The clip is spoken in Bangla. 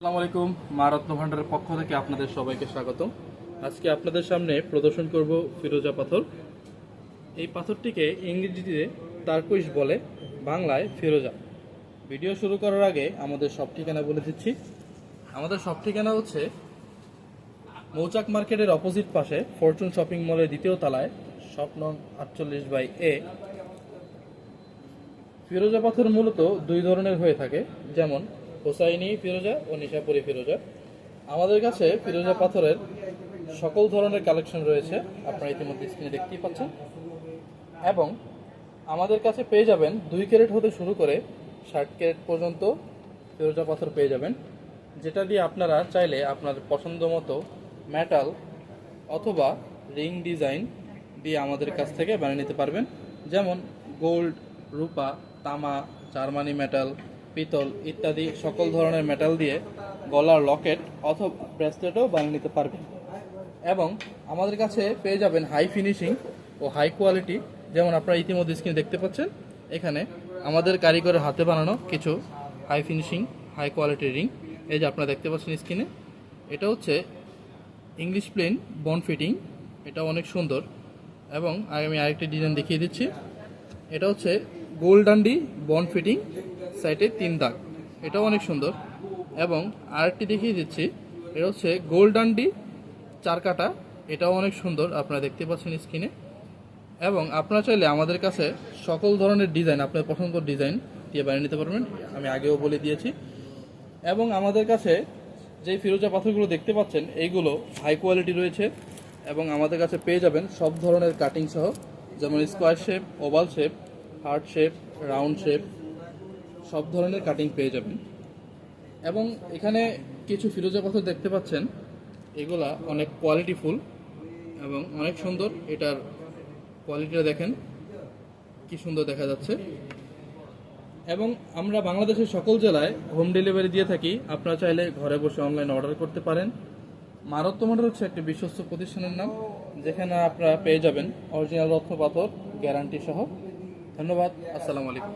আসসালামু আলাইকুম মা রত্ন ভান্ডারের পক্ষ থেকে আপনাদের সবাইকে স্বাগতম। আজকে আপনাদের সামনে প্রদর্শন করব ফিরোজা পাথর। এই পাথরটিকে ইংরেজিতে তারকুইশ বলে, বাংলায় ফিরোজা। ভিডিও শুরু করার আগে আমাদের সব ঠিকানা বলে দিচ্ছি। আমাদের সব ঠিকানা হচ্ছে মৌচাক মার্কেটের অপোজিট পাশে ফরচুন শপিং মলের দ্বিতীয় তলায় শপ আটচল্লিশ বাই এ। ফিরোজা পাথর মূলত দুই ধরনের হয়ে থাকে, যেমন হোসাইনি, ফিরোজা ও নিশাপুরি ফিরোজা। আমাদের কাছে ফিরোজা পাথরের সকল ধরনের কালেকশন রয়েছে। আপনারা ইতিমধ্যে স্ক্রিনে দেখতেই পাচ্ছেন। এবং আমাদের কাছে পেয়ে যাবেন দুই ক্যারেট হতে শুরু করে ষাট ক্যারেট পর্যন্ত ফিরোজা পাথর পেয়ে যাবেন, যেটা দিয়ে আপনারা চাইলে আপনার পছন্দ মতো মেটাল অথবা রিং ডিজাইন দিয়ে আমাদের কাছ থেকে বানিয়ে নিতে পারবেন। যেমন গোল্ড রূপা, তামা, জার্মানি মেটাল পিতল ইত্যাদি সকল ধরনের মেটাল দিয়ে গলার লকেট অথবা ব্রেসলেটও বানিয়ে নিতে পারবেন। এবং আমাদের কাছে পেয়ে যাবেন হাই ফিনিশিং ও হাই কোয়ালিটি যেমন আপনারা ইতিমধ্যে স্ক্রিনে দেখতে পাচ্ছেন, এখানে আমাদের কারিগরের হাতে বানানো কিছু হাই ফিনিশিং হাই কোয়ালিটির রিং এই যে আপনারা দেখতে পাচ্ছেন স্ক্রিনে এটা হচ্ছে ইংলিশ প্লেন বন ফিটিং এটা অনেক সুন্দর। এবং আমি আরেকটি ডিজাইন দেখিয়ে দিচ্ছি, এটা হচ্ছে গোল্ডান্ডি বন ফিটিং সাইটে তিন দাগ। এটাও অনেক সুন্দর। এবং আরেকটি দেখিয়ে দিচ্ছি, এটা হচ্ছে গোল্ডান্ডি চার কাটা। এটাও অনেক সুন্দর, আপনারা দেখতে পাচ্ছেন স্ক্রিনে। এবং আপনারা চাইলে আমাদের কাছে সকল ধরনের ডিজাইন, আপনার পছন্দ ডিজাইন দিয়ে বানিয়ে নিতে পারবেন। আমি আগেও বলে দিয়েছি। এবং আমাদের কাছে যে ফিরোজা পাথরগুলো দেখতে পাচ্ছেন, এইগুলো হাই কোয়ালিটি রয়েছে। এবং আমাদের কাছে পেয়ে যাবেন সব ধরনের কাটিং সহ, যেমন square shape oval shape heart shape round shape সব ধরনের কাটিং পেয়ে যাবেন। এবং এখানে কিছু ফিরোজা পাথর দেখতে পাচ্ছেন। এগুলা অনেক কোয়ালিটিফুল এবং অনেক সুন্দর। এটার কোয়ালিটিটা দেখেন, কি সুন্দর দেখা যাচ্ছে। এবং আমরা বাংলাদেশের সকল জেলায় হোম ডেলিভারি দিয়ে থাকি। আপনারা চাইলে ঘরে বসে অনলাইন অর্ডার করতে পারেন। মারত্ব মডেল হচ্ছে একটি বিশ্বস্ত প্রতিষ্ঠানের নাম, যেখানে আপনারা পেয়ে যাবেন অরিজিনাল রত্ন পাথর গ্যারান্টি সহ। ধন্যবাদ, আসসালামু আলাইকুম।